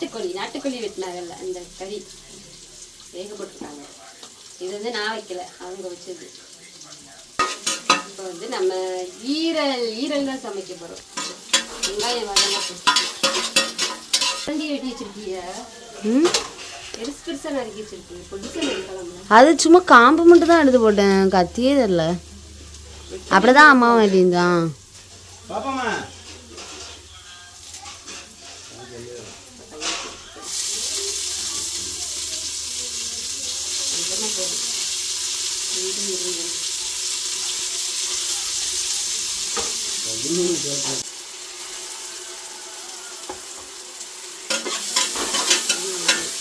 நாட்டுக்கோழி நாட்டுக்கோழி வெட்டினாங்கல்ல அந்த கறி. வேக போட்டிருக்காங்க. இது வந்து நான் வைக்கல அவங்க வச்சது. இப்போ வந்து நம்ம ஈரல் ஈரல் தான் சமைக்க போகிறோம் வெங்காயம் வதங்க வெட்டி வச்சிருக்கீங்க ம்? பெருசு பெருசாக நறுக்கி வச்சிருக்கீங்க பொடிசா அது சும்மா காம்பு மட்டும் தான் எடுத்து போட்டேன். கத்தியே தெரில. அப்படிதான் அம்மாவும் வெட்டியிருந்தான். பாப்பாமா கொஞ்சமாக போதும் இது இருங்க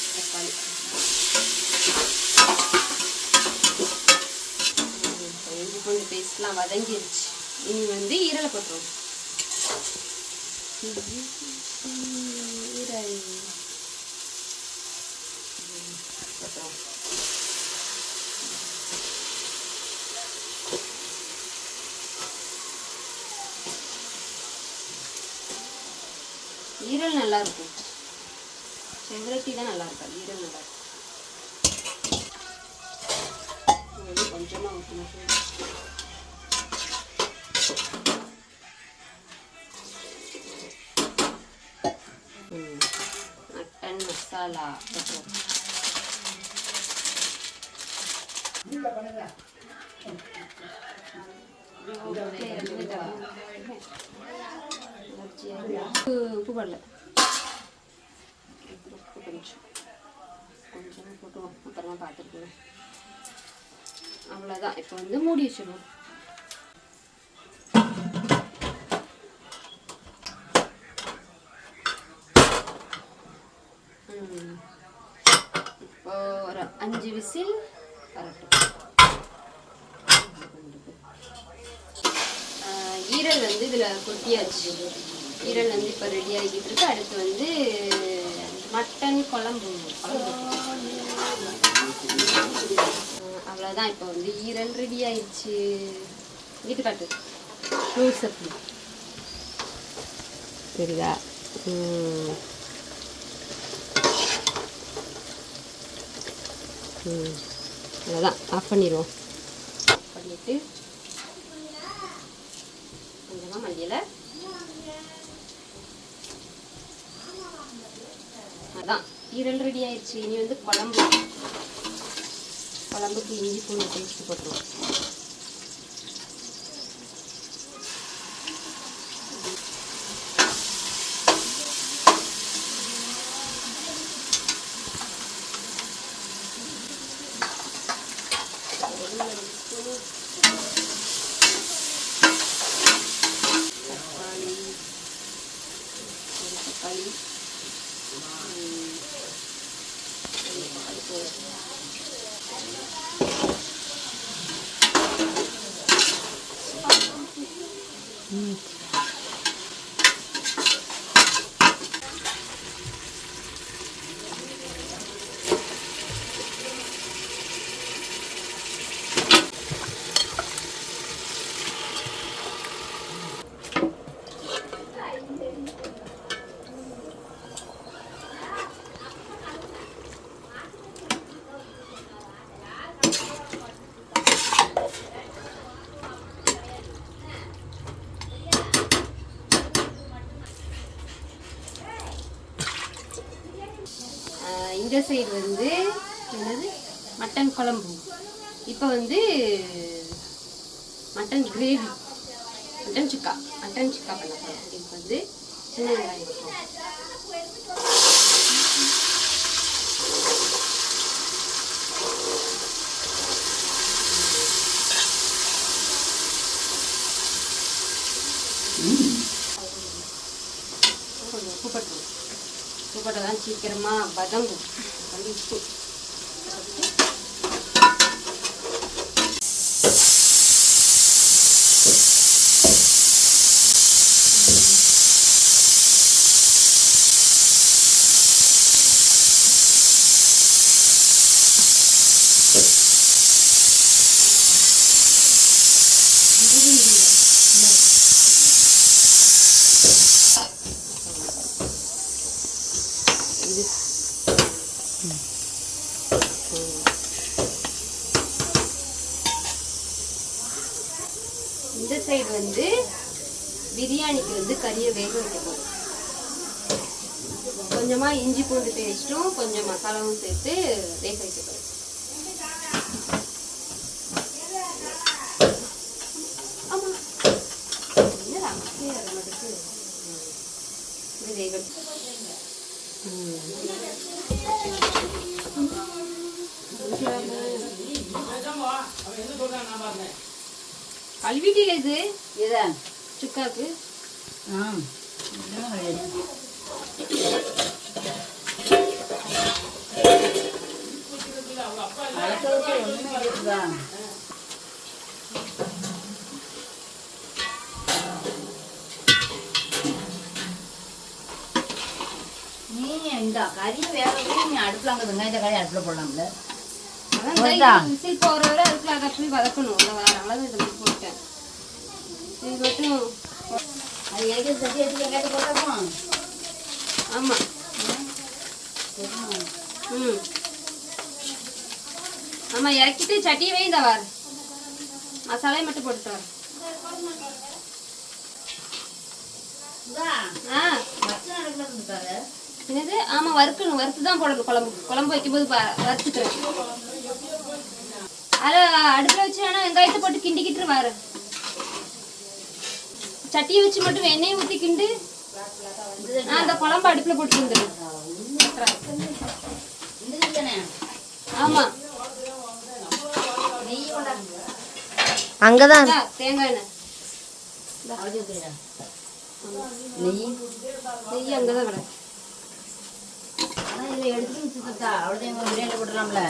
தக்காளி இஞ்சி பூண்டு பேஸ்ட்லாம் வதங்கிருச்சு. இனி வந்து ஈரலை போட்டுருவோம் ஈரல் போட்டுருவோம் ஈரல் நல்லா இருக்கும் செங்கரட்டி தான் நல்லா இருக்காது ஈரல் நல்லா இருக்கும் ஊற்றணும் மட்டன் மசாலா. உப்பு உப்பு போடல கொஞ்சம் கொஞ்சமாக போட்டுவோம் அப்புறமா பார்த்துருக்கேன் அவ்வளோதான் இப்போ வந்து மூடி வச்சிடுவோம் இப்போ ஒரு அஞ்சு விசில் வரட்டும். ஈரல் வந்து இதில் கொட்டியாச்சு. ஈரல் வந்து இப்போ ரெடி ஆகிக்கிட்டு இருக்கு. அடுத்து வந்து மட்டன் குழம்பு. அவ்வளோதான் இப்போ வந்து ஈரல் ரெடி ஆயிடுச்சு. வீட்டு காட்டு. க்ளோஸ் ம். ம். அவ்வளோதான் ஆஃப் பண்ணிடுவோம் பண்ணிட்டு கொஞ்சமாக மல்லியில். அதான் ஈரல் ரெடி ஆயிடுச்சு. இனி வந்து குழம்பு. குழம்புக்கு இஞ்சி பூண்டு பேஸ்ட் போட்டுருவோம் தக்காளி ஒரு தக்காளி ம், ஒரு தக்காளி போதும். ஆஹ் இந்த சைடு வந்து என்னது மட்டன் குழம்பு இப்போ வந்து mutton gravy mutton chukka mutton chukka பண்ண போகிறோம் இதுக்கு வந்து சின்ன வெங்காயம். கொஞ்சம் உப்பு போட்டுருவோம் உப்பு போட்டால் தான் சீக்கிரமாக வதங்கும். வந்து உப்பு கொஞ்சமா இஞ்சி பூண்டு பேஸ்ட்டும் கொஞ்சம் மசாலாவும் சேர்த்து வேக வைக்க வேகட்டும். கல்விட்டியில் இது? இதா சுக்காக்கு? ஆ இதெல்லாம் கிடையாது அளவுக்கு ஒன்றுமே இருக்குதா நீ இந்த கறி வேக வச்சு நீ அடுப்பில் அங்கே வெங்காயத்தை கறி அடுப்பில் போடலாம்ல. அதான் போட்டா? இந்த விசில் போகிற வரை அதுக்குள்ள அதை போய் வதக்கணும். அவ்வளோ அதனால தான் இதை போட்டேன். இது மட்டும் அது எனக்கு சட்டி எடுத்து வெங்காயத்தை போட்டோம்? ஆமாம் ம். ஆமாம் இறக்கிட்டு சட்டியை வை இந்த வார். மசாலையை மட்டும் போட்டுட்டு வர. ஆ. என்னது? ஆமாம் வறுக்கணும். வறுத்து தான் போடணும். குழம்பு. குழம்பு வைக்கும்போது வறுத்துக்கிறேன் அதில் அடுப்பில் வச்சு வேணா வெங்காயத்தை போட்டு கிண்டிக்கிட்டு வாரு சட்டியை வச்சு மட்டும் எண்ணெயை ஊற்றி கிண்டு. நான் அந்த குழம்பு அடுப்பில் போட்டு வந்துடுறேன் ஆமாம் அங்கதான். தேங்காய் எண்ணெய். நெய். நெய் அங்கே தான் கிடக்கு. இதை எடுத்து வச்சுட்டா அவ்வளோதான் எங்கள் பிரியாணியில் போட்டுடலாம்ல?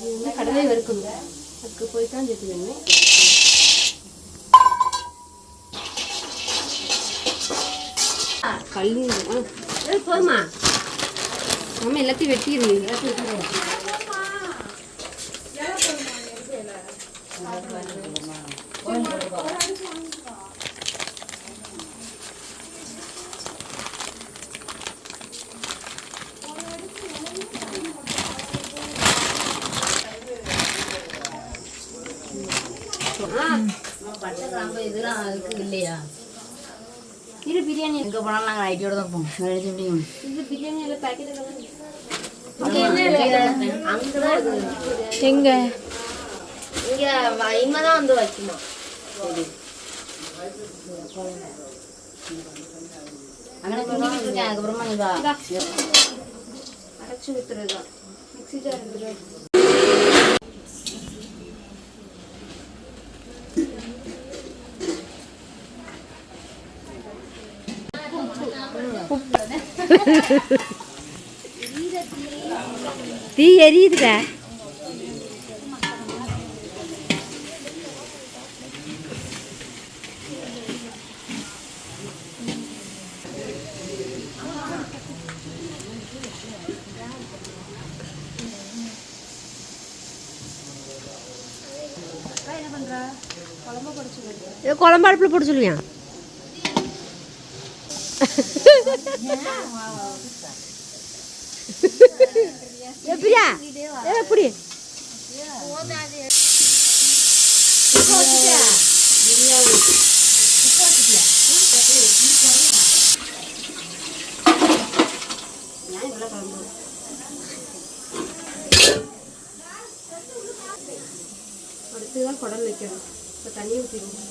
இது வந்து கடலை வறுக்கணும். அதுக்கு போய் தான் சேர்த்து வேணும் கல்லு ஆ போதுமா. ஆமாம் எல்லாத்தையும் வெட்டிடுங்க. எல்லாத்தையும் வெட்டிடுவோம் பட்டை கிராம்பு இதெல்லாம் இருக்கு இல்லையா இரு பிரியாணி. எங்கே போனாலும் நாங்கள் ஐடியோட தான் இருப்போம் வேறு எடுத்து எப்படியும் இது பிரியாணி எல்லாம் பேக்கெட் அங்கதான் இருக்குது எங்க இங்கே தான் வந்து வைக்கணும். அங்கே கிண்டிக்கிட்டு இருக்கேன் அதுக்கப்புறமா நீ வா அரைச்சி ஊற்றுறது தான் மிக்ஸி ஜார் தீ எரியுதுங்க குழம்பு அடுப்பில் போட்டு சொல்லுவியா? எப்படியா எப்படி அடுத்து தான் குடல் வைக்கணும். இப்போ தண்ணி ஊற்றிடுவோம்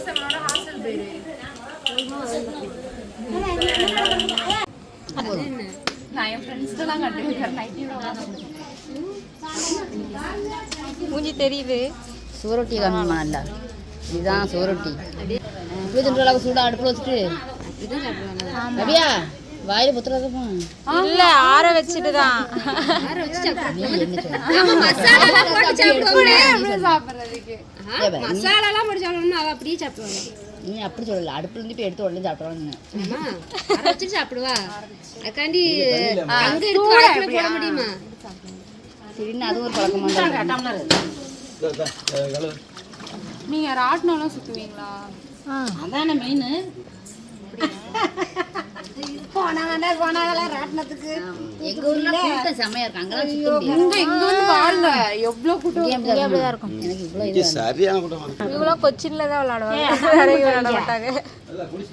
ஒரு படியாக இருந்துச்சு வாழைப்பழம் எடுத்துட்டு வரட்டா எடுத்துக்கண்டா அப்படியே மூஞ்சி தெரியுது சுவரொட்டியை காமிமா நல்லா இதுதான் அளவுக்கு சூடாக அடுப்பில் வச்சுட்டு அப்படியா வாயில் புத்துறதுப்பா இல்ல ஆற வச்சுட்டு தான் ஆற வச்சு சாப்பிடுவாங்க நீ என்ன சொல்ற? ஆமா மசாலாலாம் போட்டு சாப்பிடுவாங்க சாப்பிடுறதுக்கு ஏப்பா, மசாலாலாம் போட்டு சாப்பிடணும்னா அவ அப்படியே சாப்பிடுவாங்க. நீ அப்படி சொல்லல. அடுப்புல இருந்து இப்போ எடுத்து உடனே அரை வச்சுட்டு சாப்பிடுவா. அதுக்காண்டி அங்க எடுத்து போட முடியுமா? சரின்னு அது ஒரு பழக்கமாக நீங்க ராட்டினம்லாம் சுத்துவீங்களா? அதானே மெயின் எங்க ஊர்ல கூட்டம் செமையா இருக்கு அங்கெல்லாம் சுத்த முடியாது. இங்க வந்து பாருங்க. எவ்வளவு கூட்டம் இங்கே அப்படிதான் இருக்கும். எனக்கு இவ்வளோ இது வேணும். சரியான கூட்டம் இவ்வளவு கொச்சின்ல தான் விளையாடுவாங்க வேற எங்கேயும் விளையாட மாட்டாங்க.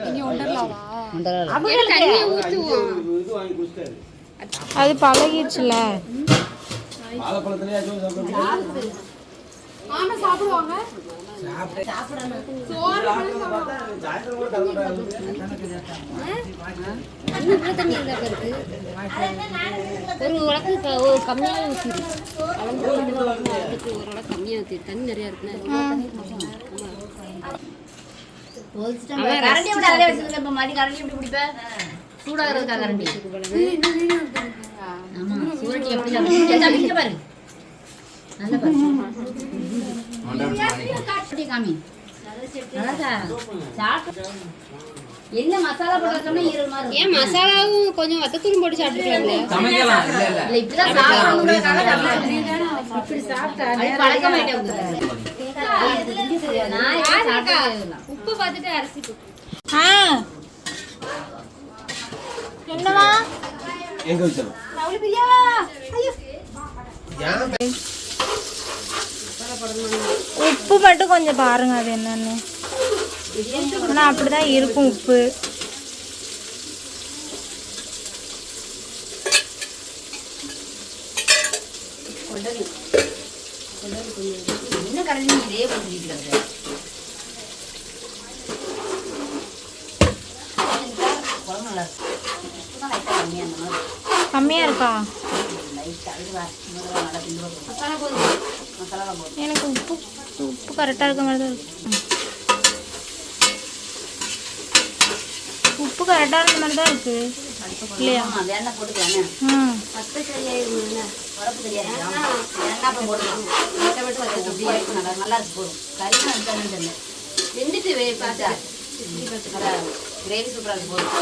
இங்க ஒண்டர்லாவா ஒன்றரை தண்ணியை ஊத்துவோம் அது பழகிடுச்சுல. தண்ணி இவ்வளவு இருந்தா இருக்கு ஒரு உலக்கு ஒரு கம்மியாக ஊற்றிடு அளந்து அதுக்கு ஒரு உலக்கு கம்மியாக ஊற்றி தண்ணி நிறையா இருக்குன்னா சூடாக இருக்கா கரண்டி ஆமா சூரட்டி எப்படி சாப்பிடுங்க சாப்பிட்டு பாரு நல்லா பாரு சூரட்டி காமி நல்லா சாப்பிட்டு என்ன மசாலா போட்டு ஈரல் மாதிரி ஏன் மசாலாவும் கொஞ்சம் வத்தத்தூளும் போட்டு சாப்பிட்டுக்கலாம்ல சமைக்கலாம். இல்ல இல்ல. இப்படி. உப்பு பார்த்துட்டு அரிசி ஆ. என்னவா எங்க வச்சோம் உப்பு மட்டும் கொஞ்சம் பாருங்க அது என்னன்னு. அப்படிதான் இருக்கும் உப்பு. கம்மியா இருக்கா இதே போட்டு கிடக்கு குழம்பு நல்லா இருக்கு உப்புதான் லைட்டா கம்மியா அந்த மாதிரி கம்மியா இருக்கா லைட்டா இது வா முதல்ல நல்லா பின்பு மசாலா போதும் மசாலா போதும் எனக்கு உப்பு. உப்பு கரெக்டாக இருக்க மாதிரி தான் இருக்கு. உப்பு கரெக்டாக இருந்த மாதிரி தான் இருக்கு. இல்லையா? இருக்கு இருக்கு வெந்துட்டு வே பார்த்தா கிரேவி சூப்பராக இருக்கு போதும்.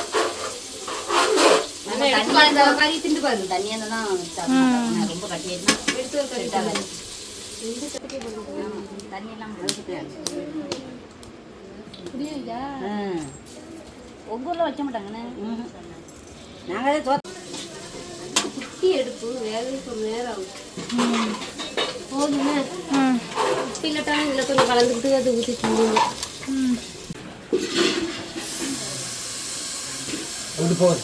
கறி திண்டு பாரு தண்ணியாக தான். ரொம்ப கட்டியாச்சுன்னா எடுத்து தண்ணியெல்லாம் கறி செட் புரியுதா வைக்க மாட்டாங்கண்ணே நாங்களே தோ குட்டி எடுப்பு வேலைக்கு இப்போ நேரம் ஆகும் போதுமே உப்பு இல்லாட்டாலும் இதில் கொஞ்சம் கலந்துக்கிட்டு அதை ஊற்றி தின்னுங்க ம் போகுது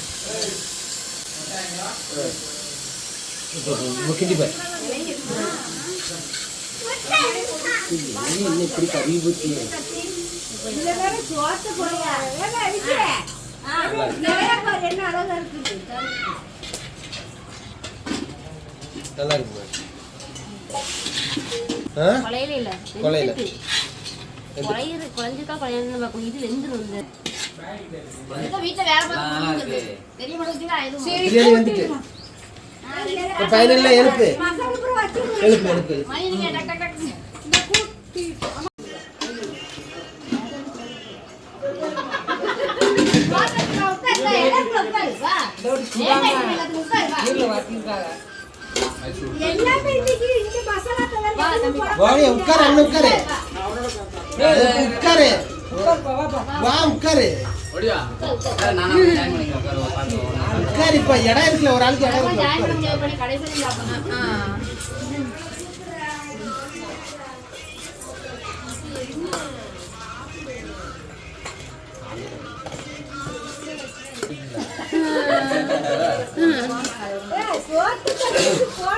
இன்னும் இப்படி கறி ஊற்றி நல்லா இருக்கு. ஆ குழையில இல்லை கொலையில குழையிற குழஞ்சிக்கா குழையான்னு பார்க்கணும் இது வெந்துடும் இந்த வீட்டுல வேலை நல்லா இருக்கு பெரிய ஃபைனலில் எழுப்பு. எழுப்பு எழுப்பு உட்காரு உட்காரு. உட்காரு. வா உட்காரு. நானா உட்காரு, இப்ப இடம் இருக்குல்ல ஒரு ஆளுக்கு இடம்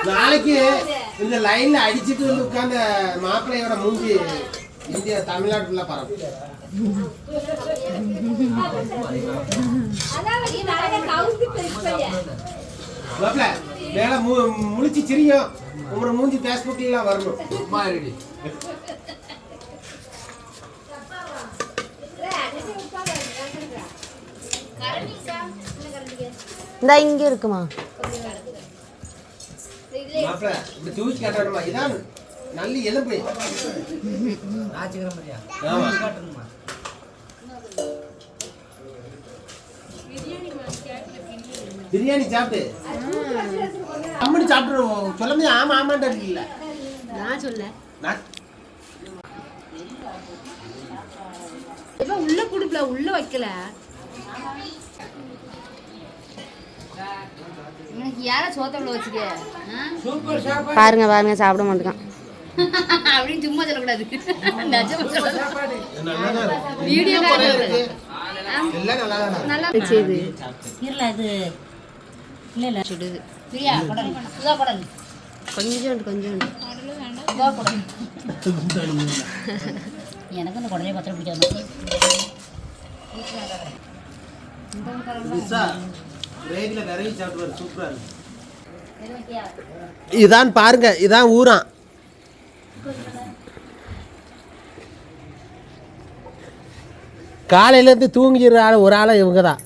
நாளைக்கு இந்த லைன்ல அடிச்சிட்டு வந்து உட்கார்ந்த மாப்பிள்ளையோட மூஞ்சி இந்தியா தமிழ்நாடு ஃபுல்லா பரவும் மேல மு முழிச்சு சிரியும் உங்களோட மூஞ்சி ஃபேஸ்புக்லாம் வரணும். சும்மா இருடி. இந்த இங்கே இருக்குமா? மாப்பிள இப்படி தூக்கி காட்டணுமா? இதான். நல்ல எலும்பு. ராஜகிரம் மாதிரியா ஆமா. காட்டணுமா? பிரியாணி சாப்பிட்டு அம்மனி சாப்பிட்டுருவோம். சொல்ல முடியாது ஆமா ஆமான்றது இல்ல நான் சொல்ல. உள்ள குடுக்கல உள்ள வைக்கல? பாருங்க பாருங்க சாப்பிட மாட்டேங்கான் அப்படின்னு சும்மா சொல்லக்கூடாது. வீடியோ நல்லா தான் நல்லா செய்து இல்லை இல்லை சுடுது கொஞ்சோண்டு கொஞ்சோண்டு எனக்கு இந்த குடலே பத்திரம் பிடிக்காது இதான் பாருங்க இதான் ஊரான் காலையிலேருந்து தூங்கிடுற ஆள் ஒரு ஆள் இவங்க தான்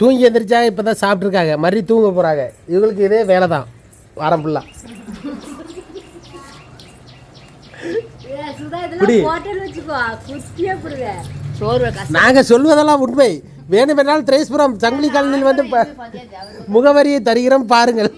தூங்கி எந்திரிச்சாங்க இப்போ தான் சாப்பிட்ருக்காங்க மறுபடியும் தூங்க போகிறாங்க இவங்களுக்கு இதே வேலை தான் வாரம் ஃபுல்லாக நாங்கள் சொல்வதெல்லாம் உண்மை. வேணுமென்றால் திரேஸ்புரம் சங்கிலி காலனியில் வந்து முகவரியை தருகிறோம். பாருங்கள்.